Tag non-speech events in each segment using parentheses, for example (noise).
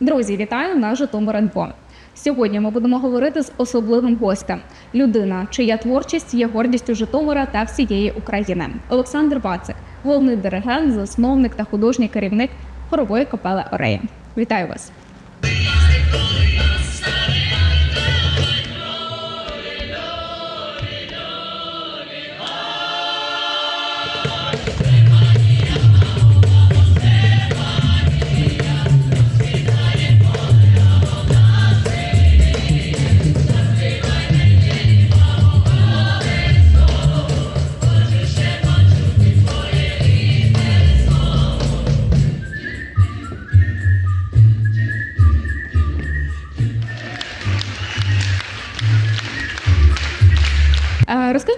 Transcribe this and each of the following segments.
Друзі, вітаю на Житомир Інфо. Сьогодні ми будемо говорити з особливим гостем. Людина, чия творчість є гордістю Житомира та всієї України. Олександр Бацик, головний диригент, засновник та художній керівник хорової капели Орея. Вітаю вас!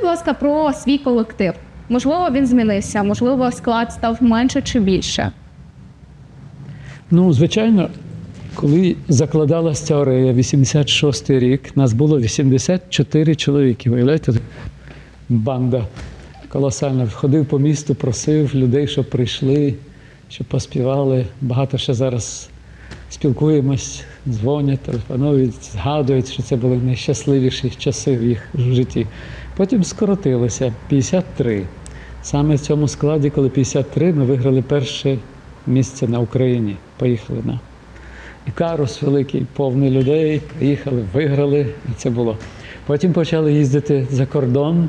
Будь ласка, про свій колектив. Можливо, він змінився, можливо, склад став менше чи більше. Ну, звичайно, коли закладалася ця орея, 86-й рік, нас було 84 чоловіки. Уявляєте, банда колосальна. Ходив по місту, просив людей, щоб прийшли, щоб поспівали. Багато ще зараз спілкуємось, дзвонять, телефонують, згадують, що це були найщасливіші часи в їх житті. Потім скоротилося 53. Саме в цьому складі, коли 53, ми виграли перше місце на Україні. Поїхали на Ікарус великий, повний людей. Приїхали, виграли, і це було. Потім почали їздити за кордон,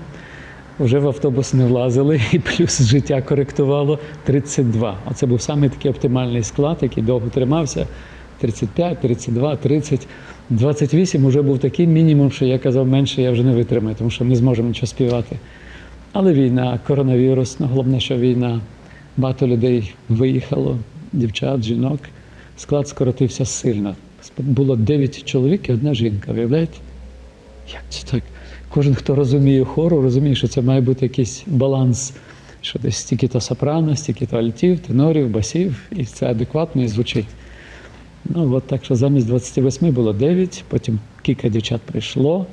вже в автобус не влазили, і плюс життя коректувало 32. Оце був саме такий оптимальний склад, який довго тримався. 35, 32, 30, 28 вже був такий мінімум, що я казав, менше я вже не витримаю, тому що не зможемо нічого співати. Але війна, коронавірус, ну головне, що війна, багато людей виїхало, дівчат, жінок. Склад скоротився сильно. Було 9 чоловік і одна жінка. Виявляєте? Як це так? Кожен, хто розуміє хору, розуміє, що це має бути якийсь баланс, що десь стільки-то сопрано, стільки-то альтів, тенорів, басів, і це адекватно і звучить. Ну, от так що замість 28 було 9, потім кілька дівчат прийшло,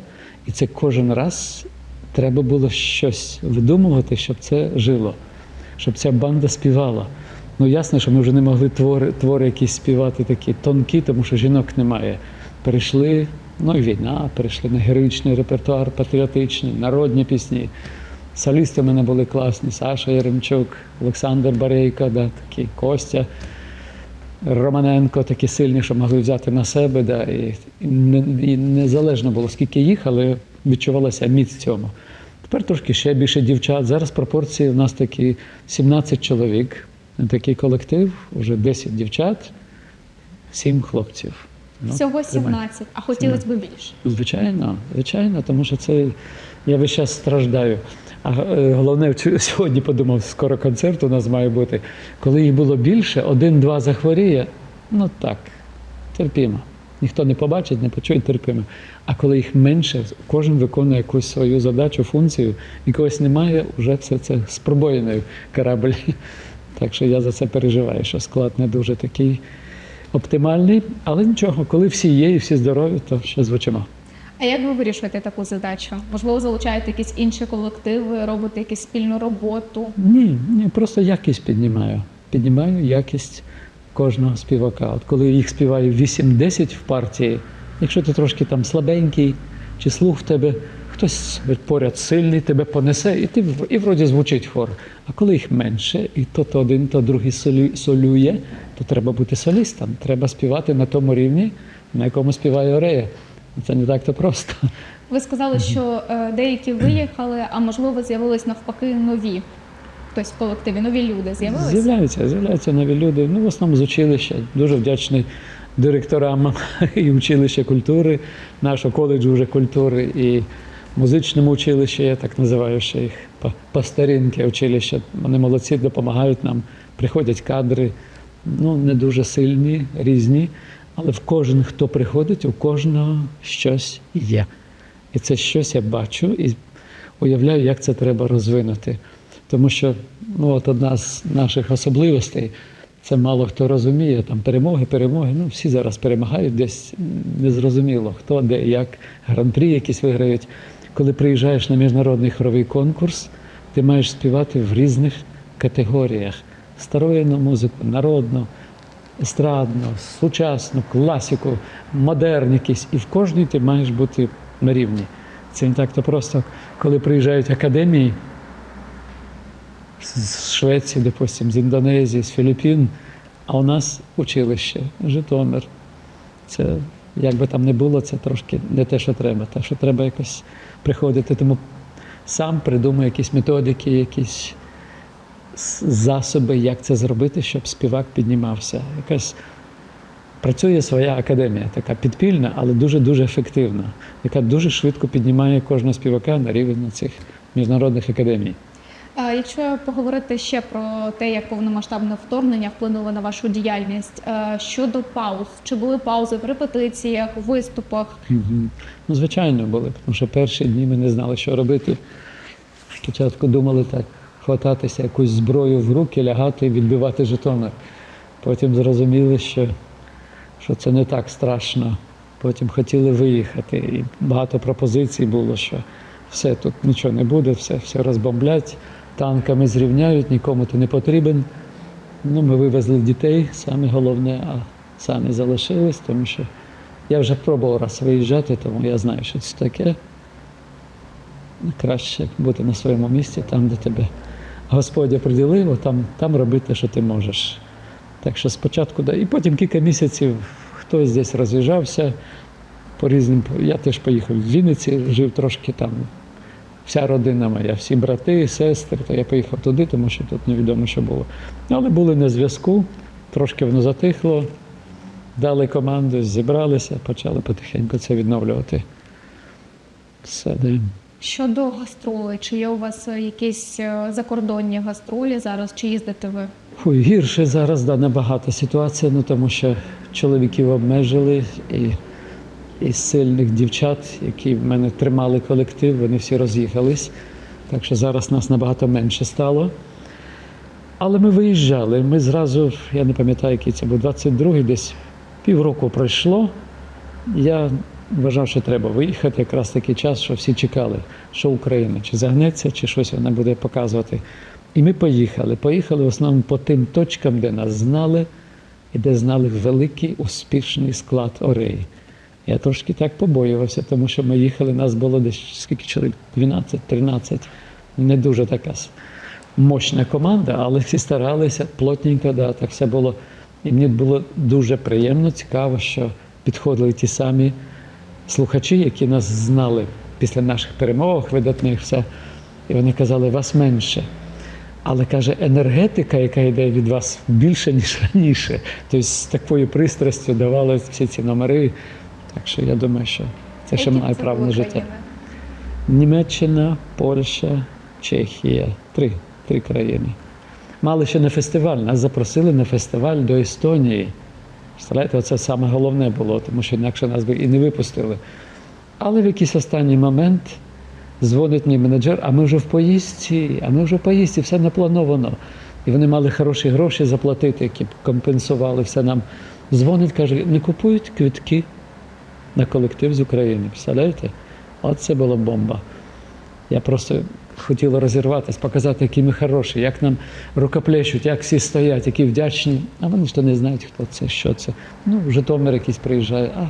і це кожен раз треба було щось видумувати, щоб це жило, щоб ця банда співала. Ну, ясно, що ми вже не могли твори, твори якісь співати такі тонкі, тому що жінок немає. Перейшли, ну і війна, перейшли на героїчний репертуар, патріотичний, народні пісні. Солісти в мене були класні: Саша Яремчук, Олександр Барейко, да, такий Костя. Романенко такі сильні, що могли взяти на себе. Да, і, і, не, і незалежно було, скільки їхали, відчувалася міць в цьому. Тепер трошки ще більше дівчат. Зараз пропорції у нас такі 17 чоловік. Такий колектив, вже 10 дівчат, 7 хлопців. Ну, Всього тримай. 17, а хотілося б більше. Звичайно, звичайно, тому що це я весь час страждаю. А е, головне, (laughs) сьогодні подумав, скоро концерт у нас має бути. Коли їх було більше, один-два захворіє, ну так, терпімо. Ніхто не побачить, не почує, терпимо. А коли їх менше, кожен виконує якусь свою задачу, функцію, і когось немає, вже все це з пробоїною корабль. (laughs) Так що я за це переживаю, що склад не дуже такий оптимальний, але нічого, коли всі є і всі здорові, то ще звучимо. А як ви вирішуєте таку задачу? Можливо, залучаєте якісь інші колективи, робите якусь спільну роботу? Ні, ні, просто якість піднімаю. Піднімаю якість кожного співака. От коли їх співає 8-10 в партії, якщо ти трошки там слабенький, чи слух в тебе, хтось поряд сильний, тебе понесе, і ти і вроді звучить хор. А коли їх менше, і то, то один, то другий солю- солює, то треба бути солістом. Треба співати на тому рівні, на якому співає Орея. Це не так то просто. Ви сказали, що е, деякі виїхали, а можливо, з'явились навпаки нові. Хтось в колективі, нові люди з'явилися? З'являються, з'являються нові люди. Ну, в основному з училища. Дуже вдячний директорам (laughs) і училища культури, нашого коледжу вже культури і музичному училищі, я так називаю ще їх по, по старинки училища. Вони молодці, допомагають нам, приходять кадри, ну, не дуже сильні, різні. Але в кожен, хто приходить, у кожного щось є. І це щось я бачу і уявляю, як це треба розвинути. Тому що ну, от одна з наших особливостей, це мало хто розуміє, там перемоги, перемоги. Ну, всі зараз перемагають, десь незрозуміло, хто, де, як, гран-прі якісь виграють. Коли приїжджаєш на міжнародний хоровий конкурс, ти маєш співати в різних категоріях: старовинну музику, народну, естрадну, сучасну, класику, модерн якийсь. І в кожній ти маєш бути на рівні. Це не так то просто, коли приїжджають академії з Швеції, допустим, з Індонезії, з Філіппін, а у нас училище, Житомир. Це як би там не було, це трошки не те, що треба. Те, що треба якось приходити. Тому сам придумаю якісь методики, якісь засоби, як це зробити, щоб співак піднімався. Якась працює своя академія, така підпільна, але дуже-дуже ефективна, яка дуже швидко піднімає кожного співака на рівень цих міжнародних академій. Якщо поговорити ще про те, як повномасштабне вторгнення вплинуло на вашу діяльність е, щодо пауз, чи були паузи в репетиціях, виступах? Мгм. Ну, звичайно, були, тому що перші дні ми не знали, що робити. Спочатку думали так, хвататися якусь зброю в руки, лягати і відбивати Житомир. Потім зрозуміли, що, що це не так страшно. Потім хотіли виїхати. І багато пропозицій було, що все тут нічого не буде, все, все розбомблять, танками зрівняють, нікому ти не потрібен. Ну, ми вивезли дітей, саме головне, а самі залишились, тому що я вже пробував раз виїжджати, тому я знаю, що це таке. Краще бути на своєму місці, там, де тебе Господь оприділив, там, там робити, що ти можеш. Так що спочатку, да. і потім кілька місяців хтось десь роз'їжджався по різним. Я теж поїхав в Вінниці, жив трошки там. Вся родина моя, всі брати, сестри, то я поїхав туди, тому що тут невідомо, що було. Але були на зв'язку, трошки воно затихло, дали команду, зібралися, почали потихеньку це відновлювати. Все, да. Щодо гастролей, чи є у вас е, якісь е, закордонні гастролі зараз, чи їздите ви? Фу, гірше зараз да, набагато ситуація, ну тому що чоловіків обмежили і, і сильних дівчат, які в мене тримали колектив, вони всі роз'їхались. Так що зараз нас набагато менше стало. Але ми виїжджали. Ми зразу, я не пам'ятаю, який це був 22-й, десь півроку пройшло. Я вважав, що треба виїхати якраз такий час, що всі чекали, що Україна чи загнеться, чи щось вона буде показувати. І ми поїхали. Поїхали в основному по тим точкам, де нас знали, і де знали великий успішний склад Ореї. Я трошки так побоювався, тому що ми їхали, нас було десь скільки чоловік? 12-13. Не дуже така мощна команда, але всі старалися плотненько, да, так все було. І мені було дуже приємно, цікаво, що підходили ті самі слухачі, які нас знали після наших перемог, видатних все. І вони казали, вас менше. Але каже, енергетика, яка йде від вас більше, ніж раніше. Тобто з такою пристрастю давали всі ці номери. Так що я думаю, що це ще має право на життя. Німеччина, Польща, Чехія. Три, три країни. Мали ще на фестиваль. Нас запросили на фестиваль до Естонії. Представляєте, це саме головне було, тому що інакше нас би і не випустили. Але в якийсь останній момент дзвонить мій менеджер, а ми вже в поїздці, а ми вже в поїздці, все наплановано. І вони мали хороші гроші заплатити, які б компенсували все нам. Дзвонить, каже, не купують квитки на колектив з України. Представляєте? От це була бомба. Я просто хотіла розірватись, показати, які ми хороші, як нам рукоплещуть, як всі стоять, які вдячні. А вони ж то не знають, хто це, що це. Ну, в Житомир якийсь приїжджає, а,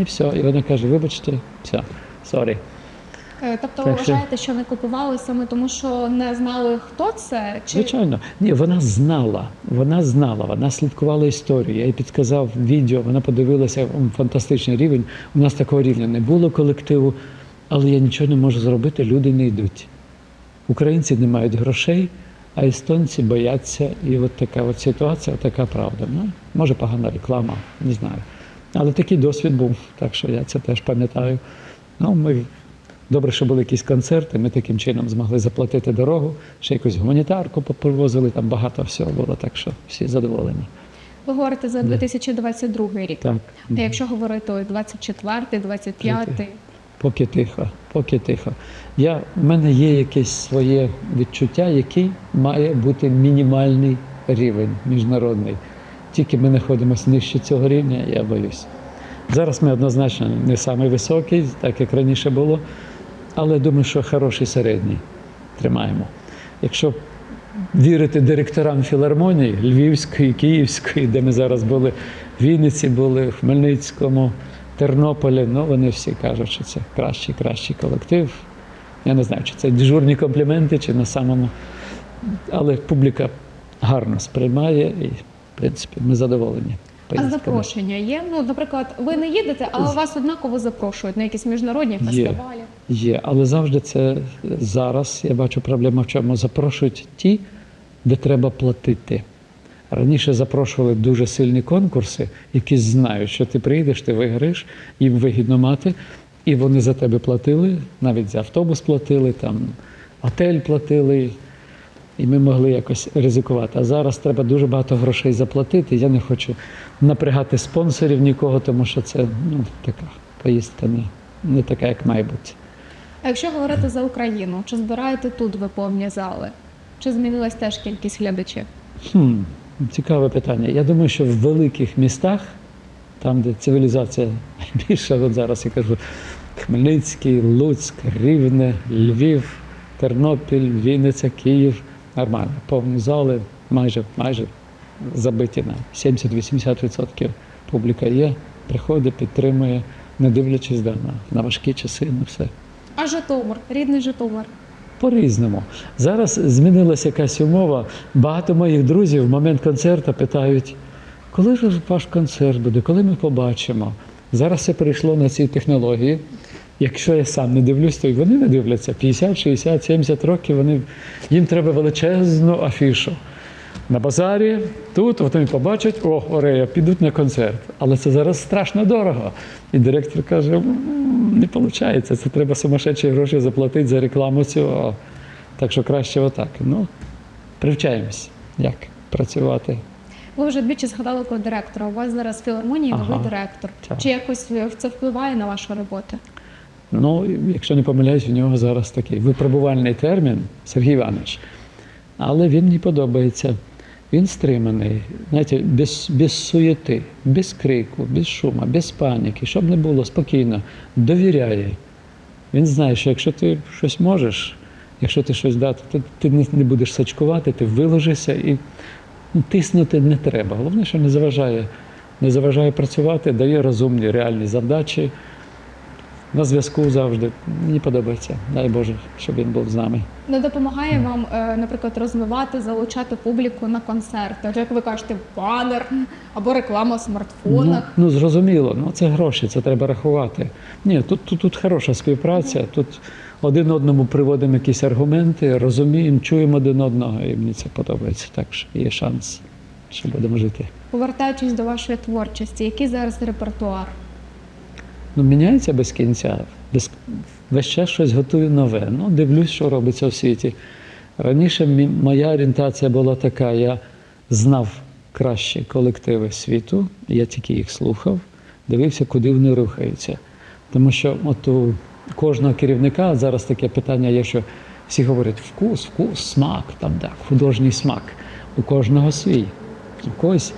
і все. І вона каже, вибачте, все, сорі. Е, Тобто ви вважаєте, що не купували саме тому, що не знали, хто це? Чи Звичайно, ні, вона знала, вона знала, вона слідкувала історію. Я їй підказав відео, вона подивилася фантастичний рівень. У нас такого рівня не було колективу, але я нічого не можу зробити, люди не йдуть. Українці не мають грошей, а естонці бояться. І от така от ситуація, от така правда. Ну, може, погана реклама, не знаю. Але такий досвід був, так що я це теж пам'ятаю. Ну, ми Добре, що були якісь концерти, ми таким чином змогли заплатити дорогу, ще якусь гуманітарку попривозили, там багато всього було, так що всі задоволені. ви говорите за 2022 рік? Так. А якщо говорити ой, 24, 25, Поки тихо, поки тихо. Я, в мене є якесь своє відчуття, який має бути мінімальний рівень міжнародний. Тільки ми знаходимося нижче цього рівня, я боюсь. Зараз ми однозначно не самий високий, так як раніше було, але думаю, що хороший середній тримаємо. Якщо вірити директорам філармонії Львівської, Київської, де ми зараз були, в Вінниці були, в Хмельницькому, Тернополі. Ну, вони всі кажуть, що це кращий, кращий колектив. Я не знаю, чи це дежурні компліменти, чи на самому. Але публіка гарно сприймає і, в принципі, ми задоволені. А запрошення є? Ну, наприклад, ви не їдете, але вас однаково запрошують на якісь міжнародні Є. фестивалі. Є, але завжди це зараз. Я бачу проблема в чому запрошують ті, де треба платити. Раніше запрошували дуже сильні конкурси, які знають, що ти прийдеш, ти виграєш, їм вигідно мати, і вони за тебе платили, навіть за автобус платили, там отель платили, і ми могли якось ризикувати. А зараз треба дуже багато грошей заплатити. Я не хочу напрягати спонсорів нікого, тому що це ну, така поїздка не, не така, як має бути. А якщо говорити за Україну, чи збираєте тут ви повні зали? Чи змінилась теж кількість глядачів? Хм, цікаве питання. Я думаю, що в великих містах, там, де цивілізація (laughs) більша, от зараз я кажу, Хмельницький, Луцьк, Рівне, Львів, Тернопіль, Вінниця, Київ, нормально, повні зали, майже, майже забиті на 70-80% публіка є, приходить, підтримує, не дивлячись да, на, на важкі часи, на все. А Житомир, рідний Житомир. По-різному. Зараз змінилася якась умова. Багато моїх друзів в момент концерту питають, коли ж ваш концерт буде, коли ми побачимо. Зараз це перейшло на ці технології. Якщо я сам не дивлюсь, то й вони не дивляться. 50, 60, 70 років вони, їм треба величезну афішу. На базарі, тут от вони побачать, о, Орея, підуть на концерт. Але це зараз страшно дорого. І директор каже: «М, не виходить, це треба сумасшедші гроші заплатити за рекламу цього. Так що краще отак. Ну, привчаємось, як працювати. Ви вже двічі згадали про директора. У вас зараз новий Ага. директор. Так. Чи якось це впливає на вашу роботу? Ну, якщо не помиляюсь, у нього зараз такий випробувальний термін Сергій Іванович. Але він мені подобається. Він стриманий, знаєте, без, без суєти, без крику, без шуму, без паніки, щоб не було спокійно, довіряє. Він знає, що якщо ти щось можеш, якщо ти щось дати, то ти не, будеш сачкувати, ти виложишся і ну, тиснути не треба. Головне, що не заважає, не заважає працювати, дає розумні, реальні завдачі. На зв'язку завжди. Мені подобається. Дай Боже, щоб він був з нами. Не допомагає вам, е, наприклад, розвивати, залучати публіку на концерти? От як ви кажете, банер або реклама в Ну, смартфонах. ну зрозуміло, ну це гроші, це треба рахувати. Ні, тут, тут, тут хороша співпраця, тут один одному приводимо якісь аргументи, розуміємо, чуємо один одного, і мені це подобається. Так що є шанс, що будемо жити. Повертаючись до вашої творчості, який зараз репертуар? Ну, міняється без кінця. Без, весь час щось готую нове. Ну, дивлюсь, що робиться в світі. Раніше моя орієнтація була така: я знав кращі колективи світу, я тільки їх слухав, дивився, куди вони рухаються. Тому що от у кожного керівника зараз таке питання є, що всі говорять вкус, вкус, смак, там так, художній смак. У кожного свій. У когось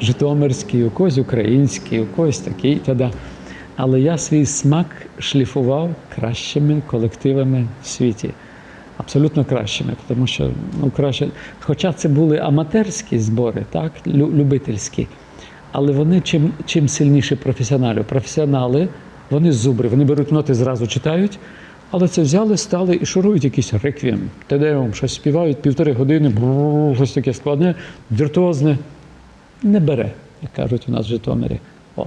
житомирський, у когось український, у когось такий. Тоді. Але я свій смак шліфував кращими колективами в світі. Абсолютно кращими, тому що ну, краще. Хоча це були аматорські збори, так, лю- любительські, але вони чим, чим сильніші професіонали. Професіонали, вони зубри, вони беруть ноти, зразу читають, але це взяли, стали і шурують якийсь реквієм, тедеум, щось співають півтори години, бррр, щось таке складне, віртуозне не бере, як кажуть у нас в Житомирі. О.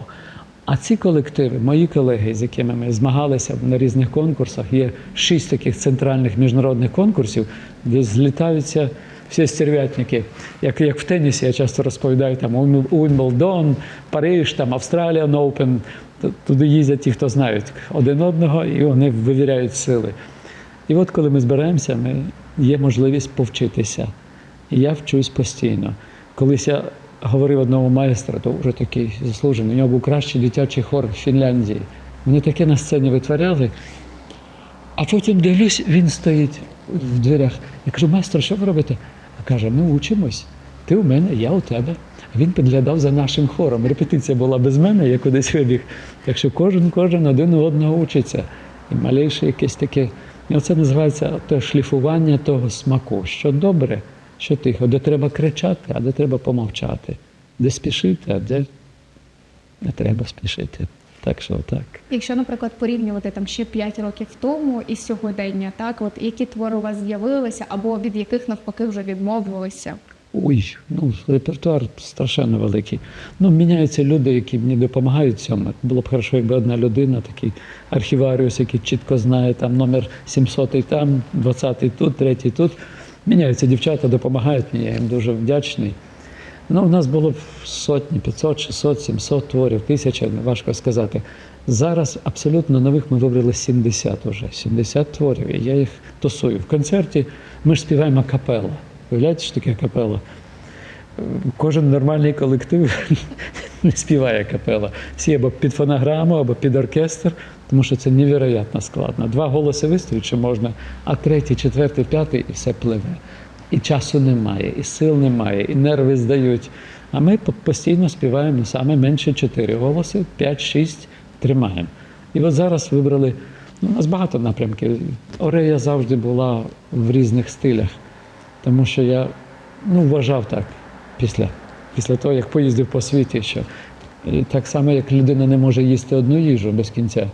А ці колективи, мої колеги, з якими ми змагалися на різних конкурсах, є шість таких центральних міжнародних конкурсів, де злітаються всі стерв'ятники. Як, як в тенісі, я часто розповідаю, там Уимблдон, Париж, там Австраліан Оупен. Туди їздять ті, хто знають один одного, і вони вивіряють сили. І от коли ми збираємося, ми, є можливість повчитися. І я вчусь постійно. Колись я говорив одному майстру, то вже такий заслужений, у нього був кращий дитячий хор в Фінляндії. Вони таке на сцені витворяли. А потім дивлюсь, він стоїть в дверях. Я кажу, майстер, що ви робите? А каже, ми учимось. Ти у мене, я у тебе. Він підглядав за нашим хором. Репетиція була без мене, я кудись вибіг. Так що кожен, кожен один у одного учиться. І малейше якесь таке. І оце називається те шліфування того смаку. Що добре, що тихо, де треба кричати, а де треба помовчати, де спішити, а де не треба спішити. Так що так. Якщо, наприклад, порівнювати там ще 5 років тому і сьогодення, так от які твори у вас з'явилися, або від яких навпаки вже відмовилися? Ой, ну репертуар страшенно великий. Ну, міняються люди, які мені допомагають цьому. Було б хорошо, якби одна людина, такий архіваріус, який чітко знає там номер 700 там, 20 тут, 3 тут. Міняються дівчата, допомагають мені, я їм дуже вдячний. Ну, у нас було сотні, 500, 600, 700 творів, тисяча, важко сказати. Зараз абсолютно нових ми вибрали 70 уже, 70 творів, і я їх тусую. В концерті ми ж співаємо капела. Уявляєте, що таке капела? Кожен нормальний колектив (laughs) не співає капела. Всі або під фонограму, або під оркестр, тому що це невероятно складно. Два голоси виставити ще можна, а третій, четвертий, п'ятий і все пливе. І часу немає, і сил немає, і нерви здають. А ми постійно співаємо саме менше чотири голоси, п'ять-шість тримаємо. І от зараз вибрали. Ну, у нас багато напрямків. Орея завжди була в різних стилях. Тому що я ну, вважав так після, після того, як поїздив по світі, що так само, як людина не може їсти одну їжу без кінця.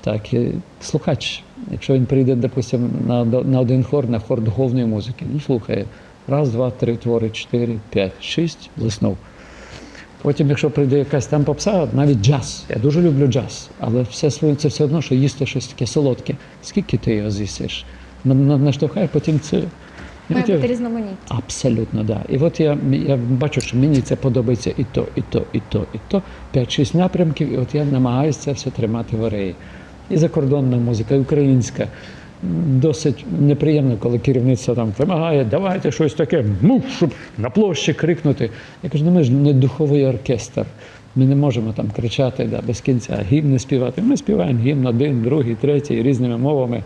Так, і слухач, якщо він прийде, допустимо, на, на один хор, на хор духовної музики, ну слухає. Раз, два, три, твори, чотири, п'ять, шість, заснув. Потім, якщо прийде якась там попса, навіть джаз. Я дуже люблю джаз, але все своє це все одно, що їсти щось таке солодке. Скільки ти його з'їсиш? На- на- Наштовхає, потім це. Має бути різноманіття. Абсолютно, так. Да. І от я, я бачу, що мені це подобається і то, і то, і то, і то. 5-6 напрямків, і от я намагаюся це все тримати в ореї. І закордонна музика, і українська. Досить неприємно, коли керівництво там вимагає, давайте щось таке, ну, щоб на площі крикнути. Я кажу, ну ми ж не духовий оркестр. Ми не можемо там кричати да, без кінця, гімни співати. Ми співаємо гімн один, другий, третій, різними мовами.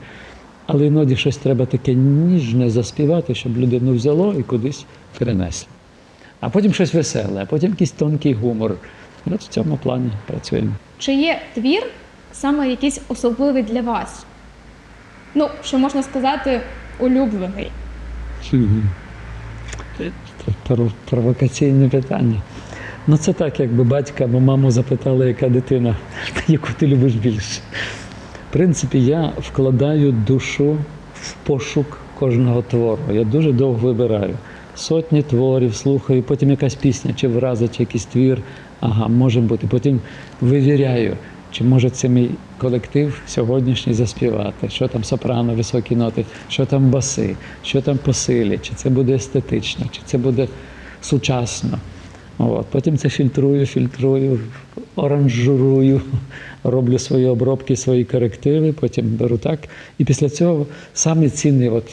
Але іноді щось треба таке ніжне заспівати, щоб людину взяло і кудись перенесло. А потім щось веселе, а потім якийсь тонкий гумор. От в цьому плані працюємо. Чи є твір саме якийсь особливий для вас? Ну, що можна сказати, улюблений. Це пров- провокаційне питання. Ну, це так, якби батька або маму запитали, яка дитина, (laughs) яку ти любиш більше. Принципі, я вкладаю душу в пошук кожного твору. Я дуже довго вибираю. Сотні творів, слухаю, потім якась пісня, чи вразить, якийсь твір. Ага, може бути. Потім вивіряю, чи може це мій колектив сьогоднішній заспівати, що там сопрано, високі ноти, що там баси, що там по силі, чи це буде естетично, чи це буде сучасно. От. Потім це фільтрую, фільтрую, оранжурую, (laughs) роблю свої обробки, свої корективи, потім беру так. І після цього саме цінний, от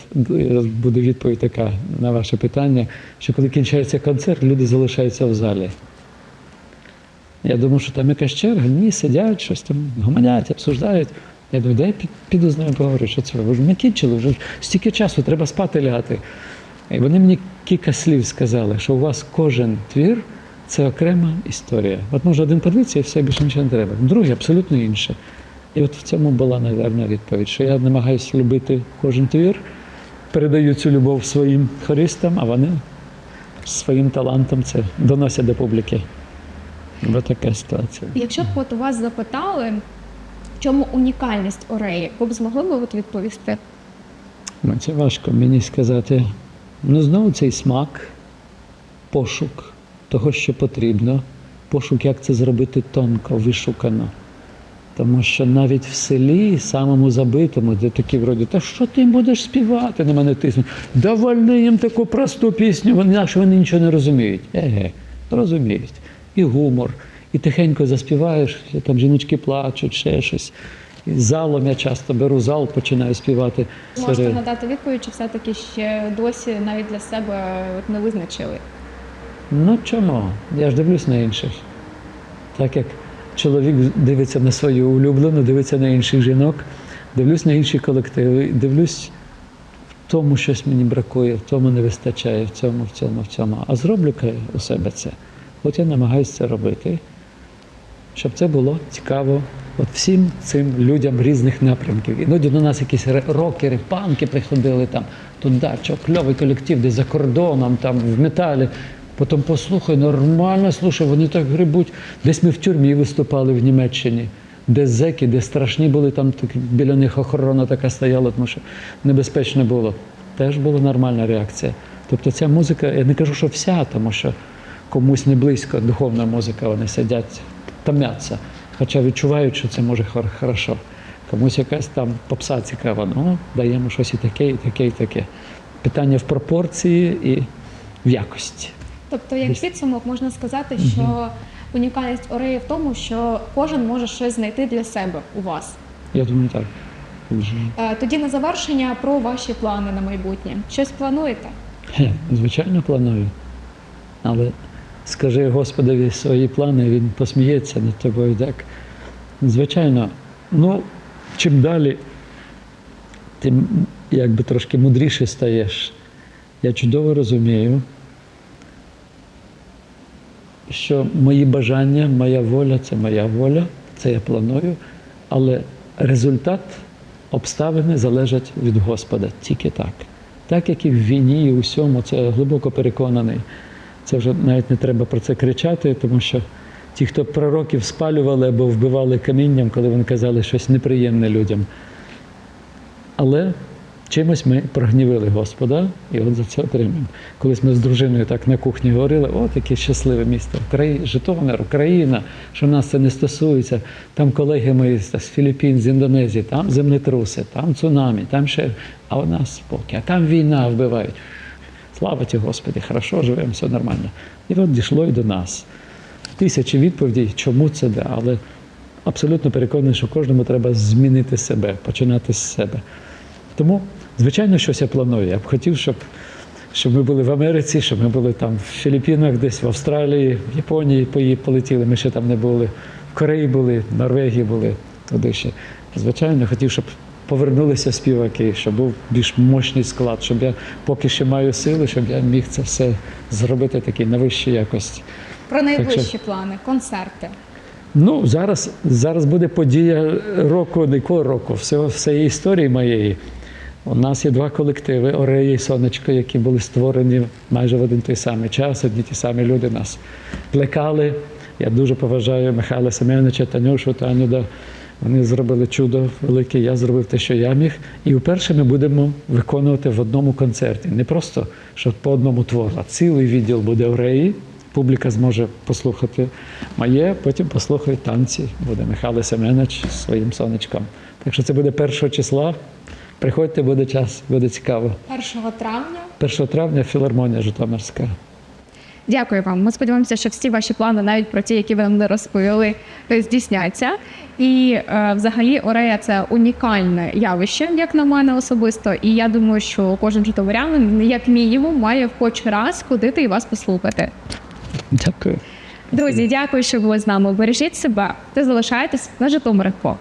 буде відповідь така на ваше питання, що коли кінчається концерт, люди залишаються в залі. Я думав, що там якась черга, ні, сидять, щось там гомонять, обсуждають. Я думаю, дай пі- піду з ними поговорю, що це ви вже не кінчили, вже стільки часу, треба спати лягати. І вони мені кілька слів сказали, що у вас кожен твір це окрема історія. От може один подивитися і все більше нічого не треба. Другий абсолютно інше. І от в цьому була наверно, відповідь, що я намагаюся любити кожен твір, передаю цю любов своїм хористам, а вони своїм талантом це доносять до публіки. Ось така ситуація. Якщо б от вас запитали, в чому унікальність Ореї, ви б змогли б відповісти? Ну, це важко мені сказати. Ну, знову цей смак, пошук того, що потрібно, пошук, як це зробити тонко, вишукано. Тому що навіть в селі, самому забитому, де такі вроді, та що ти будеш співати на мене тиснуть? Да вальни їм таку просту пісню, вони інакше вони нічого не розуміють. Еге, розуміють. І гумор, і тихенько заспіваєш, там жіночки плачуть, ще щось. І залом я часто беру зал, починаю співати. Можете надати відповідь, чи все-таки ще досі навіть для себе от не визначили? Ну чому? Я ж дивлюсь на інших. Так як чоловік дивиться на свою улюблену, дивиться на інших жінок, дивлюсь на інші колективи, дивлюсь в тому, щось мені бракує, в тому не вистачає, в цьому, в цьому, в цьому. А зроблю у себе це. От я намагаюся це робити. щоб це було цікаво. От всім цим людям різних напрямків. Іноді до нас якісь рокери, панки приходили там туди, кльовий колектив, десь за кордоном, там в металі. Потім послухай, нормально, слушай, вони так грибуть. Десь ми в тюрмі виступали в Німеччині, де зеки, де страшні були, там так, біля них охорона така стояла, тому що небезпечно було. Теж була нормальна реакція. Тобто ця музика, я не кажу, що вся, тому що комусь не близько духовна музика, вони сидять, томяться. Хоча відчувають, що це може хорошо. Комусь якась там попса цікава, ну даємо щось і таке, і таке, і таке. Питання в пропорції і в якості. Тобто, як підсумок, можна сказати, що унікальність ореї в тому, що кожен може щось знайти для себе у вас. Я думаю, так. Е, Тоді на завершення про ваші плани на майбутнє. Щось плануєте? Звичайно, планую. Але скажи Господові свої плани, він посміється над тобою. Так? Звичайно, ну, чим далі, тим якби трошки мудріше стаєш. Я чудово розумію, що мої бажання, моя воля це моя воля, це я планую, але результат, обставини залежать від Господа тільки так. Так як і в війні, і у всьому, це я глибоко переконаний. Це вже навіть не треба про це кричати, тому що ті, хто пророків спалювали або вбивали камінням, коли вони казали щось неприємне людям. Але чимось ми прогнівили Господа, і от за це отримаємо. Колись ми з дружиною так на кухні говорили, о, таке щасливе місто. Житомир, Україна, що нас це не стосується. Там колеги мої з Філіппін, з Індонезії, там землетруси, там цунамі, там ще, а у нас спокій, а там війна вбивають. Слава ті Господи, хорошо, живемо, все нормально. І от дійшло і до нас. Тисячі відповідей, чому це да, але абсолютно переконаний, що кожному треба змінити себе, починати з себе. Тому, звичайно, щось я планую. Я б хотів, щоб, щоб ми були в Америці, щоб ми були там в Філіппінах, десь в Австралії, в Японії полетіли, ми ще там не були, в Кореї були, в Норвегії були, туди ще. Звичайно, хотів, щоб повернулися співаки, щоб був більш мощний склад, щоб я поки ще маю сили, щоб я міг це все зробити такі на вищій якості. Про найближчі що- плани, концерти. Ну, зараз, зараз буде подія року, не якого року, всього, всієї історії моєї. У нас є два колективи Орея і Сонечко, які були створені майже в один той самий час. Одні ті самі люди нас плекали. Я дуже поважаю Михайла Семеновича, Танюшу, Таню. Да. Вони зробили чудо велике, я зробив те, що я міг. І вперше ми будемо виконувати в одному концерті. Не просто що по одному твору, а цілий відділ буде Ореї. Публіка зможе послухати моє, потім послухає танці. Буде Михайло Семенович зі своїм сонечком. Так що це буде 1 числа. Приходьте, буде час, буде цікаво. 1 травня 1 травня філармонія Житомирська. Дякую вам. Ми сподіваємося, що всі ваші плани, навіть про ті, які ви нам не розповіли, здійсняться. І е, взагалі Орея це унікальне явище, як на мене особисто. І я думаю, що кожен житомирянин, як мінімум, має хоч раз ходити і вас послухати. Дякую. Друзі, дякую, що були з нами. Бережіть себе та залишайтесь на Житомир.Інфо.